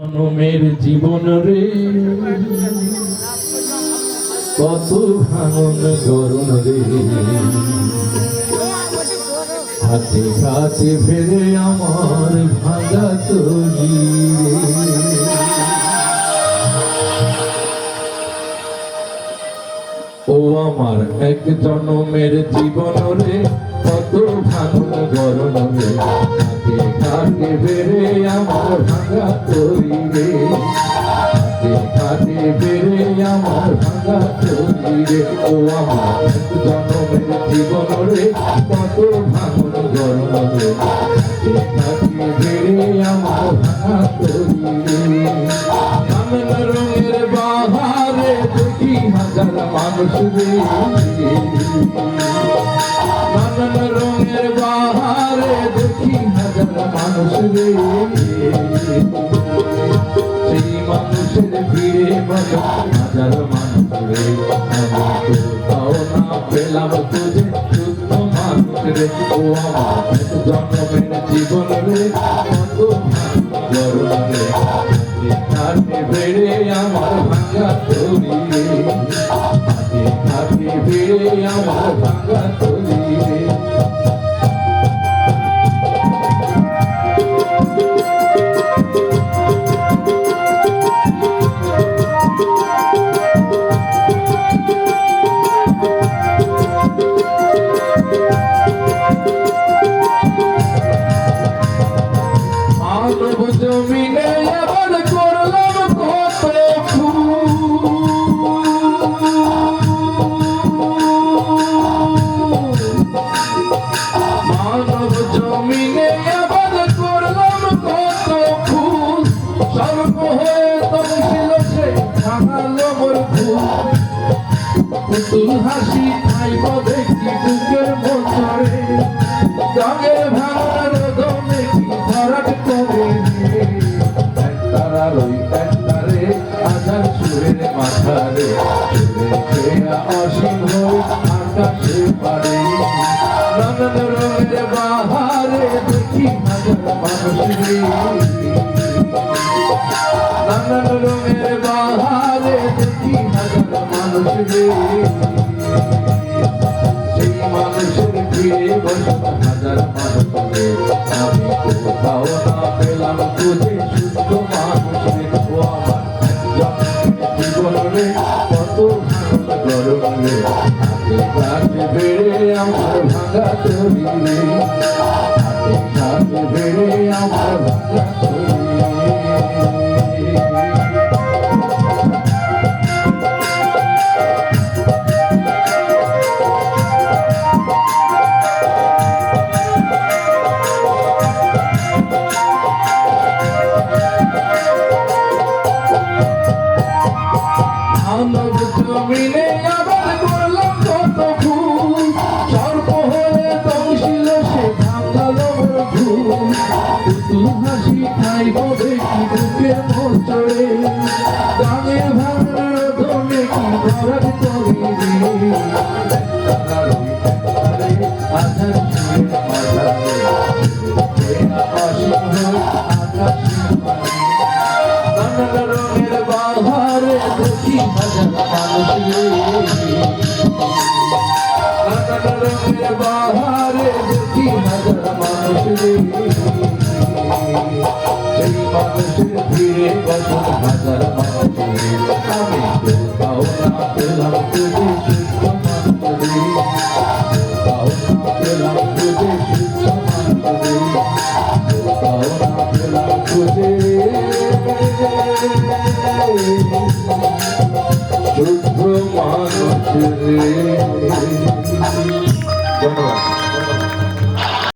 জনমের জীবন রে। কত ভাঙন করুন রে। হাতে কাছে ফেরে আমার ভাঙা তরি ও আমার এক জনমের জীবন রে, কত ভাঙন গরম রে। আমার ভাঙা তরি রে ও আমার জনমের জীবন রে কত ভাঙন গরম হাতে কাছে আমার ভাঙা তরি রে রঙের বাহারে দেখি হাজার মানুষ রে মানুষ রে মানুষের ভিড়ে বল হাজার মানুষ রে। না পেলাম তুঝে শুদ্ধ মানুষ ও আমার জন্মের জীবন রে বেড়ে আমার ভাঙা তরি বেড়ে আমার ভাঙা তরি পুতুল হাসি খাইব দেখি বুকের মধ্যরে জগের ভাঙার দমে কি ভরাট করে একতারা রই একতারে আজার সুরের মাথারে। খেয়া অসীম হই আকাশে পারে। নানান রঙের বাহারে দেখি হাজার মানুষ আমার ভাঙা তরি রে আমার জমিনে আবার করলাম কত ভুল সর্প হয়ে তংশিল সে ভাঙালো ভুল পুতুল হাসি খাইব দেখি বুকের মোচড়ে গানের ভাঙার ধমে কি ভরাট করি আধার ছুঁয়ে অসীম হয়ে আকাশে বাহারে দেখি হাজার মানুষ সেই মানুষের ভিড়ে বসত হাজার মানুষ আমি কোথাও না পেলাম তুঝে শুদ্ধ মানুষ রে না পেলাম তুঝে শুদ্ধ মানুষ রে না পেলাম তুঝে শুদ্ধ মানুষ রে